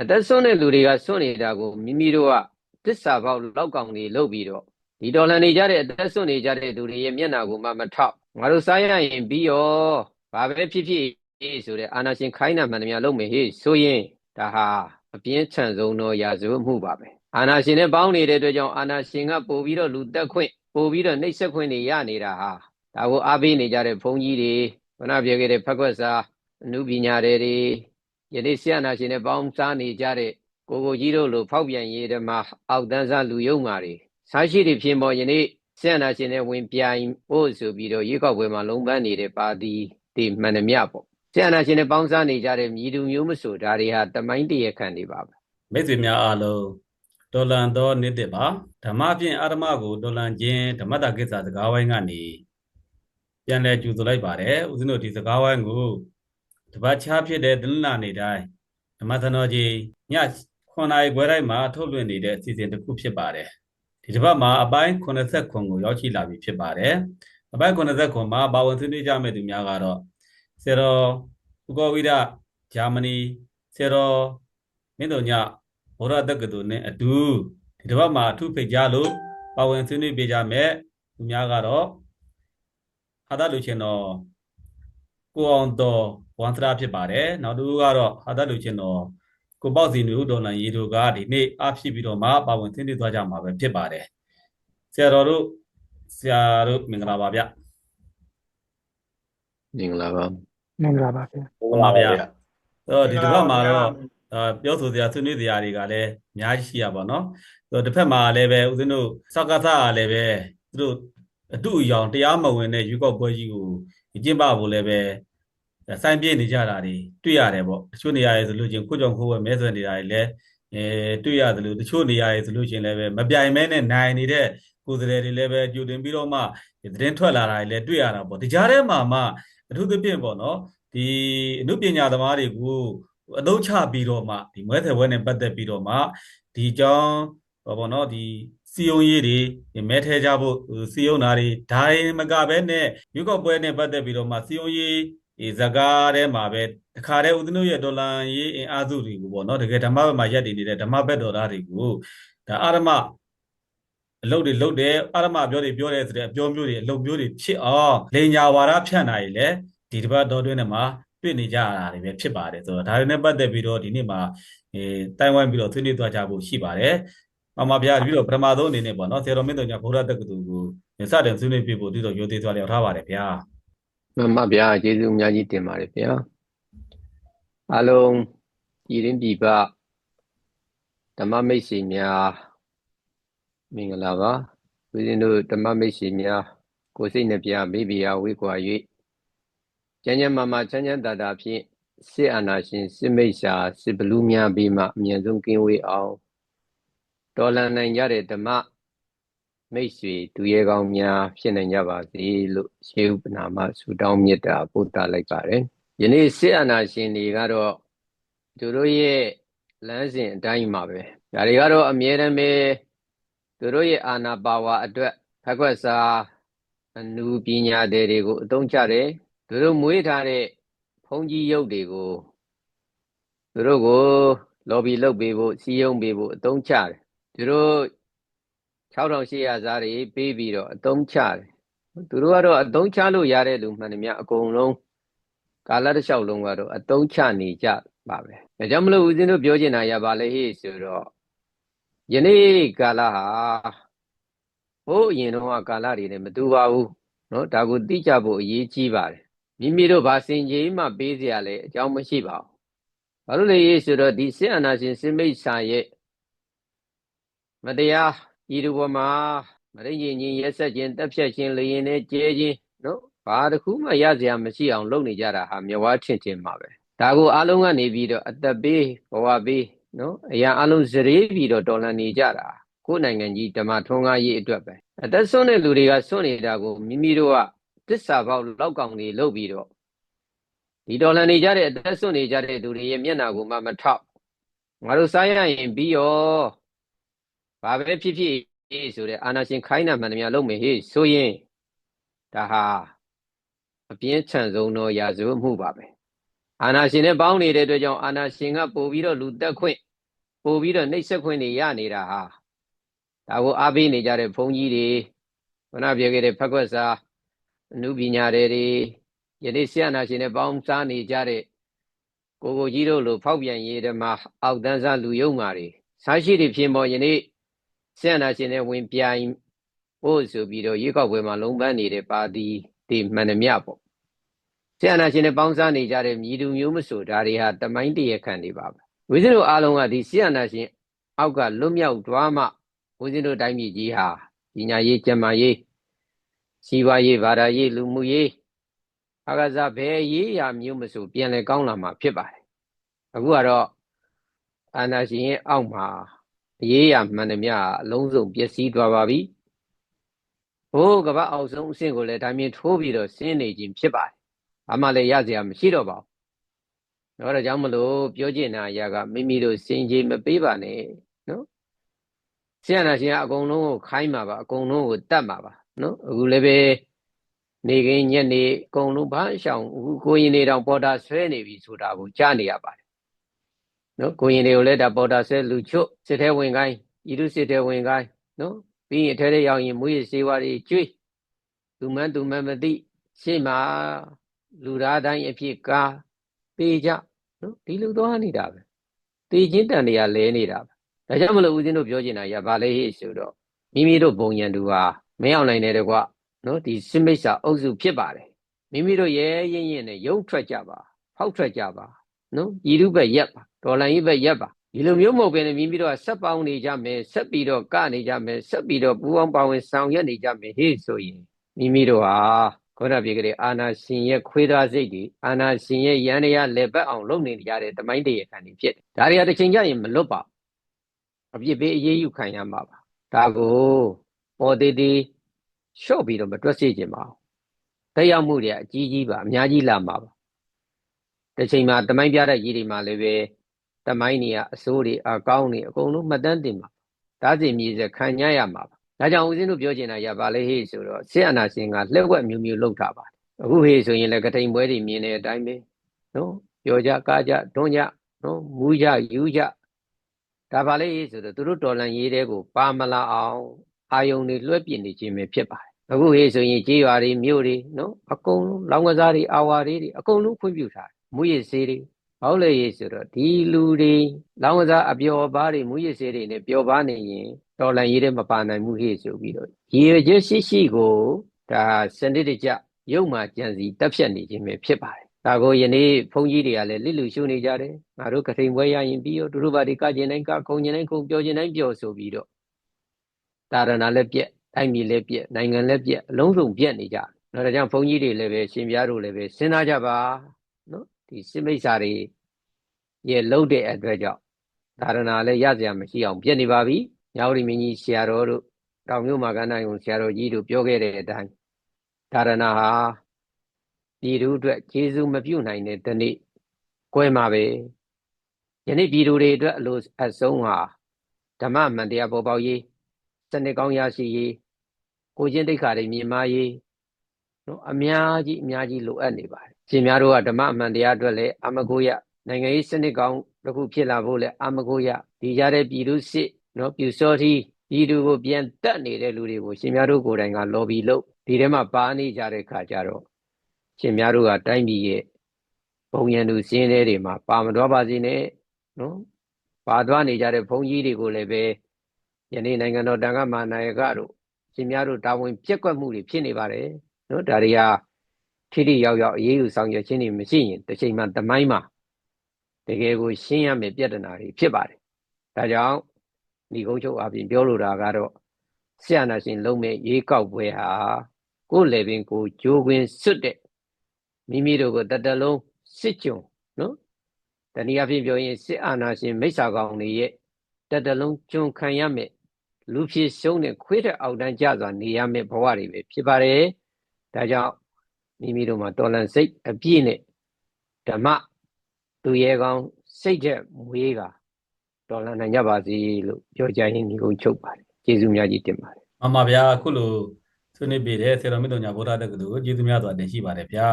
အသက်ဆုံးတဲ့လူတွေကစွန့်နေတာကိုမိမိတို့ကတစ္ဆာပေါက်လောက်ကောင်တွေလုပ်ပြီးတော့ဒီတော်လှန်နေကြတဲ့အသက်စွန့်နေကြတဲ့သူတွေရဲ့မျက်နှာကိုမှမထောက်ငါတို့စားရရင်ပြီးရောဘာပဲဖြစ်ဖြစ်အေးဆိုတဲ့အာနာရှင်ခိုင်းတာမှန်တယ်များလုပ်မယ်ဟေ့ဆိုရင်ဒါဟာအပြင်းထန်ဆုံးသောရာဇဝတ်မှုပါပဲအာနာရှင်နဲ့ပေါင်းနေတဲ့အတွက်ကြောင့်အာနာရှင်ကပို့ပြီးတော့လူတက်ခွင့်ပို့ပြီးတော့နှိပ်စက်ခွင့်တွေရနေတာဟာဒါကိုအားပေးနေကြတဲ့ဘုန်းကြီးတွေခဏပြောခဲ့တဲ့ဖက်ခွက်စာအနုပညာတွေတွေ ယနေ့ဆရာနာရှင်နဲ့ပေါင်းစားနေကြတဲ့ကိုကိုကြီးတို့လိုဖောက်ပြန်ရေးဓမ္မအောက်တန်းစားလူယုံမာတွေစားရှိတွေဖြစ်ပေါ်ယနေ့ဆရာနာရှင်နဲ့ဝင်ပြိုင်ဖို့ဆိုပြီးတော့ရေကောက်ပွဲမှာလုံးပန်းနေတဲ့ပါတီတွေမှန်တယ်မြပေါ့ဆရာနာရှင်နဲ့ပေါင်းစားနေကြတဲ့မြည်သူမျိုးမဆိုဒါတွေဟာတမိုင်းတရခံတွေပါပဲမိတ်ဆွေများအားလုံးတော်လန်သောနေ့တစ်ပါဓမ္မဖြင့်အာရမကိုတော်လန်ခြင်းဓမ္မတာကိစ္စစကားဝိုင်းကနေပြန်လဲကျူဆိုလိုက်ပါတယ်ဦးဇင်းတို့ဒီစကားဝိုင်းကို တပတ်ချားဖြစ်တဲ့ဒလနာနေတိုင်းဓမ္မသနောကြီးည9နာရီခွဲတိုင်းမှာထုတ်လွှင့်နေတဲ့အစီအစဉ်တစ်ခုဖြစ်ပါတယ်ဒီတစ်ပတ်မှာအပိုင်း89ကိုရောက်ရှိလာပြီဖြစ်ပါတယ်အပိုင်း89မှာဘာဝင်ဆွေးနွေးကြမယ့်သူများကတော့ဆေရောဥကောဝိဒဂျာမနီဆေရောမင်းတို့ညဘောရတက္ကသိုလ်နဲ့အတူဒီတစ်ပတ်မှာအထုဖိတ်ကြလို့ပါဝင်ဆွေးနွေးပေးကြမယ်သူများကတော့ဟာသလူချင်းတော်ကိုအောင်တော် ဝန်သရာဖြစ်ပါတယ်နောက်တစ်ခုကတော့ဟာသလူချင်းတော်ကိုပေါ့စီနုဒေါ်လာရေတို့ကဒီနေ့အဖြစ်ပြီးတော့မှပါဝင်ဆွေးနွေးသွားကြမှာပဲဖြစ်ပါတယ်ဆရာတော်တို့ဆရာတို့မင်္ဂလာပါဗျမင်္ဂလာပါမင်္ဂလာပါဗျာဟုတ်ပါဗျာအဲ့တော့ဒီတစ်ပတ်မှာတော့အာပြောဆိုစရာဆွေးနွေးစရာတွေကလည်းအများကြီးရှိရပါတော့။ဆိုတော့တစ်ဖက်မှာလည်းပဲဦးဇင်းတို့စကားသားကလည်းပဲသူတို့အတူအယောင်တရားမဝင်တဲ့ရွေးကောက်ပွဲကြီးကိုကျင့်ပဖို့လည်းပဲ စိုင်းပြနေကြတာတွေတွေ့ရတယ်ပေါ့။တချို့နေရာတွေဆိုလို့ချင်းကိုကြောင့်ခိုးဝဲမဲဆွယ်နေတာတွေလည်းအဲတွေ့ရတယ်လို့တချို့နေရာတွေဆိုလို့ချင်းလည်းပဲမပြိုင်မဲနဲ့နိုင်နေတဲ့ကိုယ်စားလှယ်တွေလည်းပဲကြိုတင်ပြီးတော့မှသတင်းထွက်လာတာတွေလည်းတွေ့ရတာပေါ့။ဒီကြားထဲမှာမှအထူးသဖြင့်ပေါ့နော်ဒီအမှုပညာသမားတွေကိုအသုံးချပြီးတော့မှဒီမွဲထဲဘွဲနဲ့ပတ်သက်ပြီးတော့မှဒီအကြောင်းဟောပေါ့နော်ဒီစီယုံရေးတွေဒီမဲထဲကြဖို့စီယုံတာတွေဒါရင်မကပဲနဲ့ရွေးကောက်ပွဲနဲ့ပတ်သက်ပြီးတော့မှစီယုံရေး ဒီဇကားထဲမှာပဲတခါတည်းဦးဇင်းတို့ရဲ့ဒေါ်လာရေးအင်အားစုတွေကိုပေါ့နော်တကယ်ဓမ္မဘက်မှာရက်တည်နေတဲ့ဓမ္မဘက်တော်သားတွေကိုဒါအာရမအလုပ်တွေလုပ်တယ်အာရမပြောတွေပြောတယ်ဆိုတဲ့အပြောမျိုးတွေအလုပ်မျိုးတွေဖြစ်အောင်လိန်ညာဝါဒဖြန့်တာတွေလည်းဒီတစ်ပတ်တော်တွင်းထဲမှာတွေ့နေကြရတာတွေပဲဖြစ်ပါတယ်ဆိုတော့ဒါတွေနဲ့ပတ်သက်ပြီးတော့ဒီနေ့မှာအဲတိုင်ဝမ်ပြီးတော့ဆွေးနွေးသွားကြဖို့ရှိပါတယ်မမဗျာပြီးတော့ပထမဆုံးအနေနဲ့ပေါ့နော်ဆရာတော်မင်းတော်ညာဗုဒ္ဓတက္ကသိုလ်ကိုစတင်ဆွေးနွေးပြဖို့ဒီတော့ရိုသေသွားလျောက်ထားပါတယ်ဗျာ မှန်ပါဗျာကျေးဇူးအများကြီးတင်ပါတယ်ဗျာအားလုံးပြည်ရင်းပြည်ပဓမ္မမိတ်ဆွေများမင်္ဂလာပါဦးဇင်းတို့ဓမ္မမိတ်ဆွေများကိုယ်စိတ်နှပြမိဖုရားဝေးကွာ၍ကျမ်းကျမ်းမာမာချမ်းချမ်းသာသာဖြင့်စစ်အာဏာရှင်စစ်မိတ်ဆာစစ်ဘလူးများပြီးမှအမြန်ဆုံးကင်းဝေးအောင်တော်လှန်နိုင်ကြတဲ့ဓမ္မ မိတ်ဆွေသူရဲကောင်းများဖြစ်နိုင်ကြပါစေလို့ရှေးဥပနာမဆုတောင်းမေတ္တာပို့သလိုက်ပါတယ်ယနေ့စစ်အာဏာရှင်တွေကတော့သူတို့ရဲ့လမ်းစဉ်အတိုင်းပါပဲဒါတွေကတော့အမြဲတမ်းပဲသူတို့ရဲ့အာဏာပါဝါအတွက်ဖက်ခွက်စာအနုပညာတွေကိုအသုံးချတယ်သူတို့မွေးထားတဲ့ဘုံကြီးရုပ်တွေကိုသူတို့ကို လော်ဘီလုပ်ပေးဖို့စီယုံပေးဖို့အသုံးချတယ်သူတို့ 6800စားတွေပေးပြီးတော့အသုံးချတယ်သူတို့ကတော့အသုံးချလို့ရတဲ့လူမှန်တယ်များအကုန်လုံးကာလတစ်လျှောက်လုံးကတော့အသုံးချနေကြပါပဲဒါကြောင့်မလို့ဦးဇင်းတို့ပြောချင်တာရပါလေဟေ့ဆိုတော့ယနေ့ကာလဟာဟိုးအရင်တော့ကာလတွေနဲ့မတူပါဘူးเนาะဒါကိုသိကြဖို့အရေးကြီးပါတယ်မိမိတို့ဘာစင်ကြီးမှပေးเสียရလဲအကြောင်းမရှိပါဘူးဘာလို့လဲဆိုတော့ဒီစစ်အာဏာရှင်စစ်မိတ်ဆာရဲ့မတရား ဤသူပေါ်မှာမရင်းရင်ချင်းရက်ဆက်ခြင်းတက်ဖြတ်ခြင်းလေရင်နဲ့ကျဲခြင်းနော်ဘာတစ်ခုမှရစရာမရှိအောင်လုပ်နေကြတာဟာမြဝါချင့်ချင်းပါပဲဒါကိုအားလုံးကနေပြီးတော့အသက်ပေးဘဝပေးနော်အရာအလုံးစရေးပြီးတော့တော်လှန်နေကြတာကိုယ်နိုင်ငံကြီးဓမ္မထွန်းကားရေးအတွက်ပဲအသက်ဆုံးတဲ့လူတွေကစွန့်နေတာကိုမိမိတို့ကတစ္ဆာပေါက်လောက်ကောင်တွေလုပ်ပြီးတော့ဒီတော်လှန်နေကြတဲ့အသက်စွန့်နေကြတဲ့သူတွေရဲ့မျက်နှာကိုမှမထောက်ငါတို့စားရရင်ပြီးရော ဘာပဲဖြစ်ဖြစ်အေးဆိုတဲ့အာနာရှင်ခိုင်းတာမှန်တယ်များလုပ်မယ်ဟေ့ဆိုရင်ဒါဟာအပြင်းထန်ဆုံးသောရာဇဝတ်မှုပါပဲအာနာရှင်နဲ့ပေါင်းနေတဲ့အတွက်ကြောင့်အာနာရှင်ကပို့ပြီးတော့လူတက်ခွင့်ပို့ပြီးတော့နှိပ်စက်ခွင့်တွေရနေတာဟာဒါကိုအားပေးနေကြတဲ့ဘုန်းကြီးတွေခဏပြောခဲ့တဲ့ဖက်ခွက်စာအနုပညာတွေတွေယနေ့ဆရာနာရှင်နဲ့ပေါင်းစားနေကြတဲ့ကိုကိုကြီးတို့လိုဖောက်ပြန်ရေးဓမ္မအောက်တန်းစားလူယုံမာတွေစားရှိတွေဖြစ်ပေါ်ယနေ့ ဆရာနာရှင်နဲ့ဝင်ပြိုင်ဖို့ဆိုပြီးတော့ရွေးကောက်ပွဲမှာလုံးပန်းနေတဲ့ပါတီတွေမှန်သမျှပေါ့ဆရာနာရှင်နဲ့ပေါင်းစားနေကြတဲ့မြည်သူမျိုးမဆိုဒါတွေဟာတမိုင်းတရခံနေပါပဲဝိဇ္ဇတို့အားလုံးကဒီဆရာနာရှင်အောက်ကလွတ်မြောက်သွားမှဝိဇ္ဇတို့တိုင်းပြည်ကြီးဟာပညာရေးကျန်းမာရေးစီးပွားရေးဘာသာရေးလူမှုရေးအကစားဘယ်ရေးရာမျိုးမဆိုပြန်လဲကောင်းလာမှာဖြစ်ပါတယ်အခုကတော့အာနာရှင်ရဲ့အောက်မှာ အရေးရမှန်သမျှအလုံးစုံပျက်စီးသွားပါပြီဟိုးကမ္ဘာအောက်ဆုံးအဆင့်ကိုလည်းဒါမြင်ထိုးပြီးတော့ဆင်းနေခြင်းဖြစ်ပါတယ်ဘာမှလည်းရစရာမရှိတော့ပါဘူးတော့ဒါကြောင့်မလို့ပြောချင်တာအရာကမိမိတို့စင်ကြီးမပေးပါနဲ့နော်ဆရာနာရှင်ကအကုန်လုံးကိုခိုင်းမှာပါအကုန်လုံးကိုတတ်မှာပါနော်အခုလည်းပဲနေကင်းညက်နေအကုန်လုံးဘာရှောင်အခုကိုရင်နေတောင်ပေါ်တာဆွဲနေပြီဆိုတာကိုကြားနေရပါတယ် နော်ကိုရင်တွေကိုလည်းဒါပေါ်တာဆွဲလူချွတ်စစ်ထဲဝင်ကိုင်းဤသူစစ်ထဲဝင်ကိုင်းနော်ပြီးရင်အထဲထဲရောက်ရင်မွေးရစေဝါတွေကျွေးသူမှန်းသူမှန်းမသိရှေ့မှာလူသားတိုင်းအဖြစ်ကားပေးကြနော်ဒီလိုသွားနေတာပဲတေချင်းတန်တွေကလဲနေတာပဲဒါကြောင့်မလို့ဦးဇင်းတို့ပြောချင်တာရဗာလေဟိဆိုတော့မိမိတို့ဘုံရန်သူဟာမင်းအောင်နိုင်တယ်ကွာနော်ဒီစိမိတ်စာအုပ်စုဖြစ်ပါတယ်မိမိတို့ရဲရင်ရင်နဲ့ရုပ်ထွက်ကြပါဖောက်ထွက်ကြပါ နော်ဤရုဘက်ရက်ပါဒေါ်လာကြီးဘက်ရက်ပါဒီလိုမျိုးမဟုတ်ဘဲနဲ့မိမိတို့ကဆက်ပေါင်းနေကြမယ်ဆက်ပြီးတော့ကနေကြမယ်ဆက်ပြီးတော့ပူပေါင်းပါဝင်ဆောင်ရွက်နေကြမယ်ဟေ့ဆိုရင်မိမိတို့ဟာခေါရပြေကလေးအာနာရှင်ရဲ့ခွေးသားစိတ်တွေအာနာရှင်ရဲ့ရန်ရလေပတ်အောင်လုပ်နေကြတဲ့တမိုင်းတရခံတွေဖြစ်တယ်ဒါတွေကတစ်ချိန်ကျရင်မလွတ်ပါအပြစ်ပေးအေးအေးယူခံရမှာပါဒါကိုပေါ်သေးသေးရှော့ပြီးတော့မတွက်စေချင်ပါဘူးတက်ရောက်မှုတွေအကြီးကြီးပါအများကြီးလာမှာပါ တစ်ချိန်မှာတမိုင်းပြတဲ့ကြီးတွေမှာလည်းပဲတမိုင်းတွေကအစိုးတွေအကောင်းတွေအကုန်လုံးမှတ်တမ်းတင်ပါဒါစီမြေစခံညရမှာပါဒါကြောင့်ဦးဇင်းတို့ပြောချင်တာရပါလေဟေ့ဆိုတော့ဆရာနာရှင်ကလှည့်ဝက်မျိုးမျိုးလှုပ်ထားပါတယ်အခုဟေ့ဆိုရင်လည်းကထိန်ပွဲတွေမြင်တဲ့အတိုင်းပဲနော်ပြောကြကားကြတွန်းကြနော်မူးကြယူကြဒါပါလေဟေ့ဆိုတော့သူတို့တော်လန်ရေးတဲ့ကိုပါမလာအောင်အာယုံတွေလွှဲပြစ်နေခြင်းပဲဖြစ်ပါတယ်အခုဟေ့ဆိုရင်ကြေးရွာတွေမြို့တွေနော်အကုန်လုံးလောင်းကစားတွေအာဝါတွေအကုန်လုံးခွင့်ပြုထားတယ် မူရည်စေးတွေဘာလို့လဲရေးဆိုတော့ဒီလူတွေလောင်းကစားအပျော်ပါးတွေမူရည်စေးတွေနဲ့ပျော်ပါနေရင်တော်လန်ရေးတဲ့မပါနိုင်မှုဟေ့ဆိုပြီးတော့ရေရချက်ရှိရှိကိုဒါစနစ်တကျရုပ်မှကြံစီတက်ဖြတ်နေခြင်းပဲဖြစ်ပါတယ်ဒါကိုယနေ့ဘုန်းကြီးတွေကလည်းလစ်လူရှုနေကြတယ်ငါတို့ကထိန်ပွဲရရင်ပြီးတော့ဒုရဘာတွေကကျင်တိုင်းကခုံကျင်တိုင်းခုံပြောကျင်တိုင်းပြောဆိုပြီးတော့တာရဏလည်းပြက်တိုင်းပြည်လည်းပြက်နိုင်ငံလည်းပြက်အလုံးစုံပြက်နေကြတယ်ဒါကြောင့်ဘုန်းကြီးတွေလည်းပဲရှင်ပြားတို့လည်းပဲစဉ်းစားကြပါနော် ဒီစိမိတ်စာတွေရဲ့လှုပ်တဲ့အတွက်ကြောင့်ဒါရဏလည်းရစရာမရှိအောင်ပြက်နေပါပြီညောင်ရီမင်းကြီးဆရာတော်တို့တောင်မြို့မှာကနိုင်ုံဆရာတော်ကြီးတို့ပြောခဲ့တဲ့အတိုင်းဒါရဏဟာပြည်သူအတွက်ကျေးဇူးမပြုနိုင်တဲ့တနေ့ကွဲမှာပဲယနေ့ပြည်သူတွေအတွက်အလိုအဆုံးဟာဓမ္မမှန်တရားပေါ်ပေါက်ရေးစနစ်ကောင်းရရှိရေးကိုချင်းတိတ်ခါတွေမြင်မရေးနော်အများကြီးအများကြီးလိုအပ်နေပါတယ် ရှင်များတို့ကဓမ္မအမှန်တရားအတွက်လည်းအမကိုရနိုင်ငံရေးစနစ်ကောင်းတစ်ခုဖြစ်လာဖို့လည်းအမကိုရဒီကြတဲ့ပြည်သူစစ်နော်ပြူစောတိပြည်သူကိုပြန်တက်နေတဲ့လူတွေကိုရှင်များတို့ကိုယ်တိုင်ကလော်ဘီလုပ်ဒီထဲမှာပါနေကြတဲ့ခါကျတော့ရှင်များတို့ကတိုင်းပြည်ရဲ့ပုံရံသူစင်းတွေမှာပါမတော်ပါစေနဲ့နော်ပါသွားနေကြတဲ့ဘုန်းကြီးတွေကိုလည်းပဲယနေ့နိုင်ငံတော်တန်ခါမာနာယကတို့ရှင်များတို့တာဝန်ပြက်ကွက်မှုတွေဖြစ်နေပါတယ်နော်ဒါတွေက ထိထိရောက်ရောက်အရေးယူဆောင်ရွက်ခြင်းတွေမရှိရင်တစ်ချိန်မှတမိုင်းမှာတကယ်ကိုရှင်းရမယ်ပြဿနာတွေဖြစ်ပါတယ်ဒါကြောင့်ဒီကုန်းချုပ်အပြင်ပြောလိုတာကတော့ဆရာနာရှင်လုံးမဲ့ရေးကောက်ပွဲဟာကိုယ်လေပင်ကိုဂျိုးခွင်းစွတ်တဲ့မိမိတို့ကိုတတလုံးစစ်ကြုံနော်တနည်းအားဖြင့်ပြောရင်စစ်အာဏာရှင်မိစ္ဆာကောင်တွေရဲ့တတလုံးကြုံခံရမယ်လူဖြစ်ရှုံးတဲ့ခွေးတဲ့အောက်တန်းကြစွာနေရမယ့်ဘဝတွေပဲဖြစ်ပါတယ်ဒါကြောင့် မိမိတို့မှာတော်လန်စိတ်အပြည့်နဲ့ဓမ္မသူရဲကောင်းစိတ်ချက်မွေးကတော်လန်နိုင်ကြပါစေလို့ပြောကြရင်းဒီကုန်းချုပ်ပါတယ်ကျေးဇူးများကြီးတင်ပါတယ်မှန်ပါဗျာအခုလိုဆွေးနွေးပြတဲ့ဆေတော်မြတ်တော်ညာဗုဒ္ဓတက္ကသိုလ်ကိုကျေးဇူးများစွာတင်ရှိပါတယ်ဗျာ